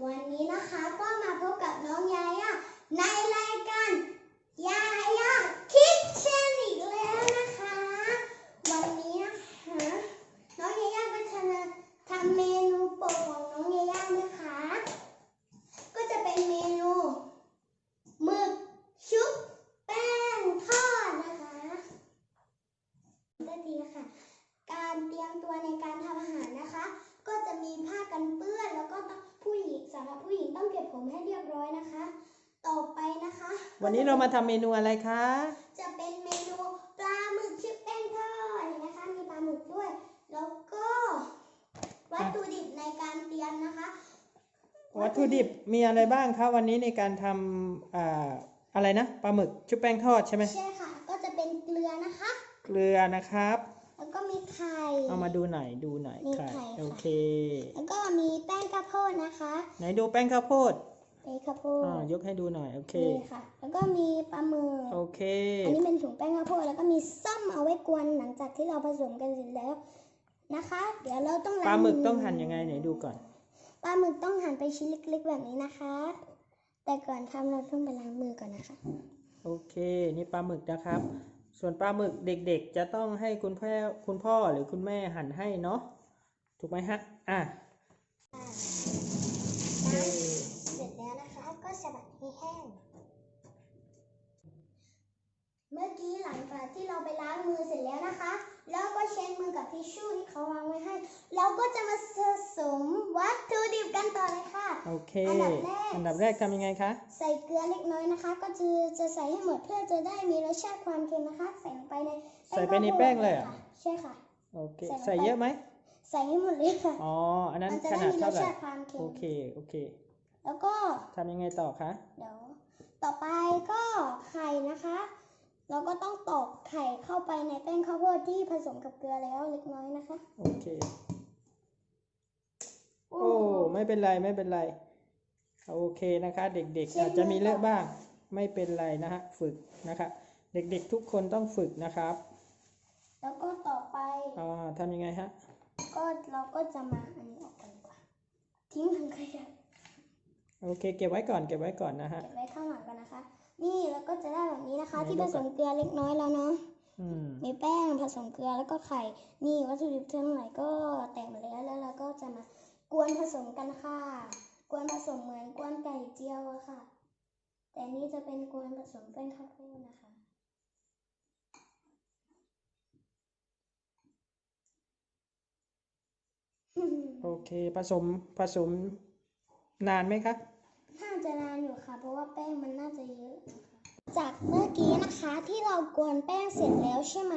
วันนี้นะคะก็มาพบกับน้องยายาในรายการยายาคิดเชนอีกแล้วนะคะ วันนี้นะคะน้องยายาก็จะทำเมนูโปรดของน้องยายานะคะ ก็จะเป็นเมนูหมึกชุบแป้งทอดนะคะก็ดีค่ะการเตรียมตัวในการทำอาหารนะคะ ก็จะมีผ้ากันเปื้อนแล้วก็ผู้ำหรับผู้หญิงต้องเก็บผมให้เรียบร้อยนะคะ ต่อไปนะคะ วันนี้เรามาทำเมนูอะไรคะ จะเป็นเมนูปลาหมึกชุบแป้งทอดนะคะ มีปลาหมึกด้วย แล้วก็วัตถุดิบในการเตรียมนะคะ วัตถุดิบมีอะไรบ้างคะวันนี้ในการทำอ่าอะไรนะปลาหมึกชุบแป้งทอดใช่ไหมใช่ค่ะ ก็จะเป็นเกลือนะคะ เกลือนะครับ แล้วก็มีไข่ เอามาดูหน่อยดูหน่อยมีค่ะไข่ค่ะ โอเค แล้วก็มีแป้งข้าวโพดนะคะไหนดูแป้งข้าวโพดแป้งข้าวโพดอ่ายกให้ดูหน่อย โอเค นี่ค่ะ แล้วก็มีปลาหมึก โอเค อันนี้เป็นถุงแป้งข้าวโพดแล้วก็มีส้มเอาไว้กวนหลังจากที่เราผสมกันเสร็จแล้วนะคะ เดี๋ยวเราต้องปลาหมึกต้องหั่นยังไงไหนดูก่อน ปลาหมึกต้องหั่นไปชิ้นเล็กๆแบบนี้นะคะ แต่ก่อนทำเราต้องไปล้างมือก่อนนะคะ โอเค นี่ปลาหมึกนะครับ ส่วนปลาหมึกเด็กๆ จะต้องให้คุณพ่อคุณพ่อหรือคุณแม่หั่นให้เนาะถูกไหมฮะอะเสร็จแล้วนะคะก็สะบัดให้แห้ง เมื่อกี้หลังจากที่เราไปล้างมือเสร็จแล้วนะคะ แล้วก็เช็ดมือกับทิชชู่ที่เขาวางไว้ให้เราก็จะมาผสมวัตถุดิบกันต่อเลยค่ะ โอเคอันดับแรก อันดับแรกทำยังไงคะ ใส่เกลือเล็กน้อยนะคะ ก็จะจะใส่ให้หมดเพื่อจะได้มีรสชาติความเค็มนะคะ ใส่ลงไปในใส่ไปในแป้งเลยเหรอค่ะใช่ค่ะ โอเคใส่ลงไปใส่เยอะไหม ใส่ให้หมดเลยค่ะ อ๋อ อันนั้นมันจะขได้นาดมีรเท่าสไหร่ชาติความเค็โอมเค โอเค แล้วก็ทำยังไงต่อคะ เดี๋ยว ต่อไปก็ไข่นะคะ เราก็ต้องตอกไข่เข้าไปในแป้งข้าวโพดที่ผสมกับเกลือแล้วเล็กน้อยนะคะ โอเค โอ้ ไม่เป็นไรไม่เป็นไร โอเคนะคะ เด็กๆ อาจจะมีเลอะบ้าง ไม่เป็นไรนะฮะ ฝึกนะคะ เด็กๆทุกคนต้องฝึกนะครับ แล้วก็ต่อไปอ่าทำยังไงฮะ ก็เราก็จะมาอันนี้ออกกันดีกว่า ทิ้งถังขยะ โอเค เก็บไว้ก่อนเก็บไว้ก่อนนะฮะ เก็บไว้ข้างหลังกันนะคะ นี่แล้วก็จะได้แบบนี้นะคะไหนที่ดูผก่สอนมเกลือเล็กน้อยแล้วเนาะอืมมีแป้งผสมเกลือแล้วก็ไข่ นี่วัตถุดิบทั้งหลายก็แตกหมดแล้วแล้วเราก็จะมากวนผสมกันค่ะ กวนผสมเหมือนกวนไก่เจียวอะค่ะ แต่อันนี่จะเป็นกวนผสมแป้งข้าวโพดนะคะโอเคผสมผสมนานไหมคะ น่าจะนานอยู่ค่ะ เพราะว่าแป้งมันน่าจะเยอะนะคะจากเมื่อกี้นะคะที่เรากวนแป้งเสร็จแล้วใช่ไหม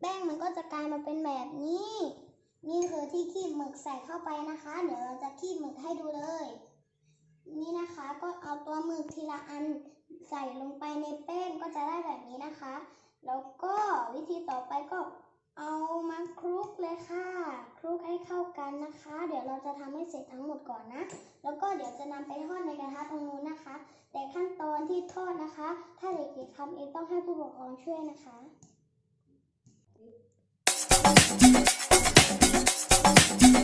แป้งมันก็จะกลายมาเป็นแบบนี้ นี่คือที่คีบหมึกใส่เข้าไปนะคะ เดี๋ยวเราจะคีบหมึกให้ดูเลย นี่นะคะก็เอาตัวหมึกทีละอันใส่ลงไปในแป้งก็จะได้แบบนี้นะคะ แล้วก็วิธีต่อไปก็ เอามาคลุกเลยค่ะคลุกให้เข้ากันนะคะ เดี๋ยวเราจะทำให้เสร็จทั้งหมดก่อนนะ แล้วก็เดี๋ยวจะนำไปทอดในกระทะตรงนู้นนะคะ แต่ขั้นตอนที่ทอดนะคะ ถ้าเด็กๆทำเองต้องให้ผู้ปกครองช่วยนะคะอ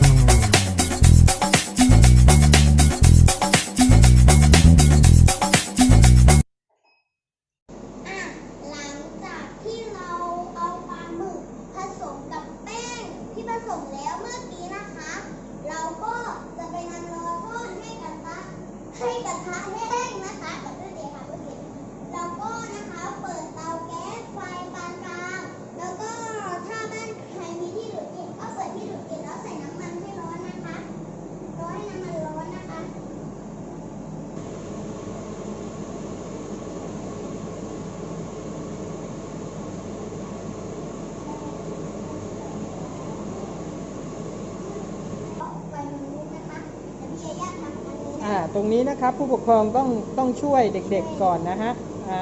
ตรงนี้นะครับผู้ปกครองต้องต้องช่วยเด็กๆก่อนนะฮะอ่า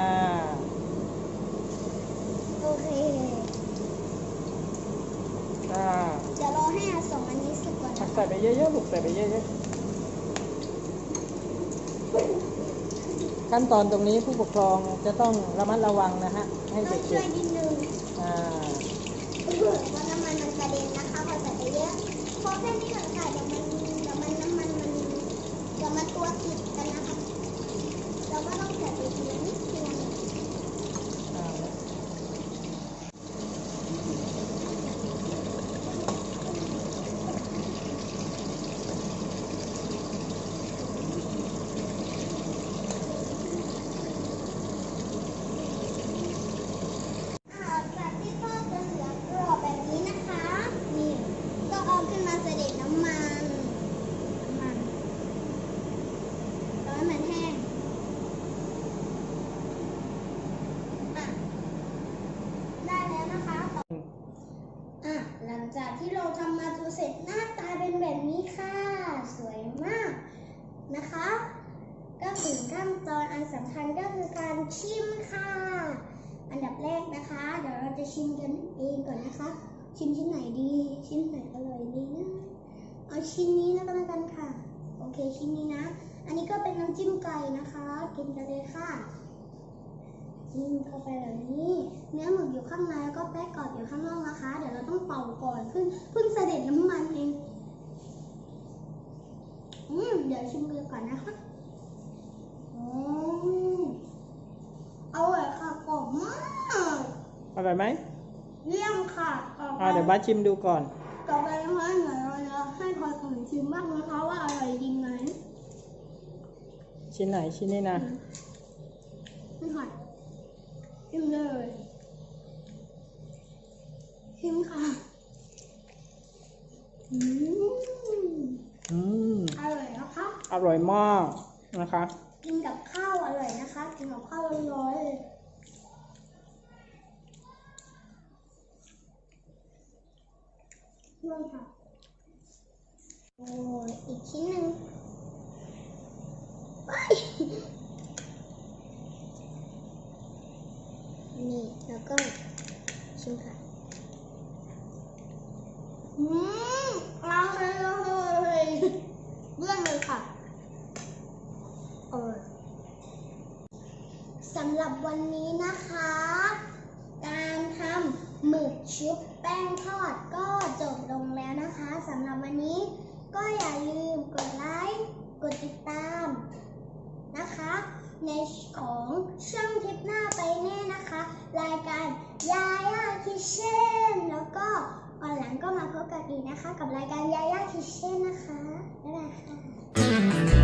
โอเคอ่าเดี๋ยวรอให้อาสองอันนี้สุกก่อนนะใส่ไปเยอะๆลูกใส่ไปเยอะๆขั้นตอนตรงนี้ผู้ปกครองจะต้องระมัดระวังนะฮะให้ต้องเด็ช่วยกนิดนึงๆอ่าเพราะน้ำมันมันกระเด็นนะคะพอใส่ไปเยอะพอแค่นี้ก่อนค่ะเดี๋ยวมันเดี๋ยวมันน้ำมันมันเดี๋ยวมันตัวติดกันนะคะเราก็ต้องใส่ไปทีละนิดทีละนิด อ่า อ่าจากที่ทอดจนเหลืองกรอบแบบนี้นะคะ นี่ จากที่เราทำมาจนเสร็จหน้าตาเป็นแบบนี้ค่ะ สวยมาก นะคะ ก็ถึงขั้นตอนอันสำคัญก็คือการชิมค่ะ อันดับแรกนะคะ เดี๋ยวเราจะชิมกันเองก่อนนะคะ ชิมชิ้นไหนดี ชิ้นไหนอร่อยดีนะเอาชิ้นนี้แล้วกันค่ะ โอเคชิ้นนี้นะ อันนี้ก็เป็นน้ำจิ้มไก่นะคะ กินกันเลยค่ะจิ้มเข้าไปแบบนี้ เนื้อหมึกอยู่ข้างในแล้วก็แป้งกรอบอยู่ข้างนอกนะคะ เดี๋ยวเราต้องเป่าก่อนเพิ่งเพิ่งเสด็จน้ำมันเอง อืมเดี๋ยวชิมกันก่อนนะคะอืมอร่อยค่ะกรอบมากอร่อยไหมเยี่ยมค่ะต่อไปอ่าเดี๋ยวบ้าสชิมดูก่อน ต่อไปนะคะเดี๋ยวเราจะให้พลอยของชิมบ้างนะคะว่าอร่อยจริงไหมชิ้นไหนชิ้นนี้นะไม่หอยชิมเลยชิมค่ะอืม อืมอร่อยนะคะ อร่อยมากนะคะ กินกับข้าวอร่อยนะคะ กินกับข้าวร้อนๆเลยนี่ค่ะโอ้ยอีกชิ้นหนึ่งไปนี่แล้วก็ชิมค่ะอืมอร่อยเลย เลื่อนเลยค่ะ เออสำหรับวันนี้นะคะ การทำหมึกชุบแป้งทอดก็จบลงแล้วนะคะสำหรับวันนี้ก็อย่าลืมกดไลค์กดติดตามนะคะ ในของช่องทิปหน้าไปแน่นะคะ รายการยายาคิเช่นแล้วก็ วันหลังก็มาพบกันอีกนะคะ กับรายการยาย่าคิเช่นนะคะบ๊ายบายค่ะ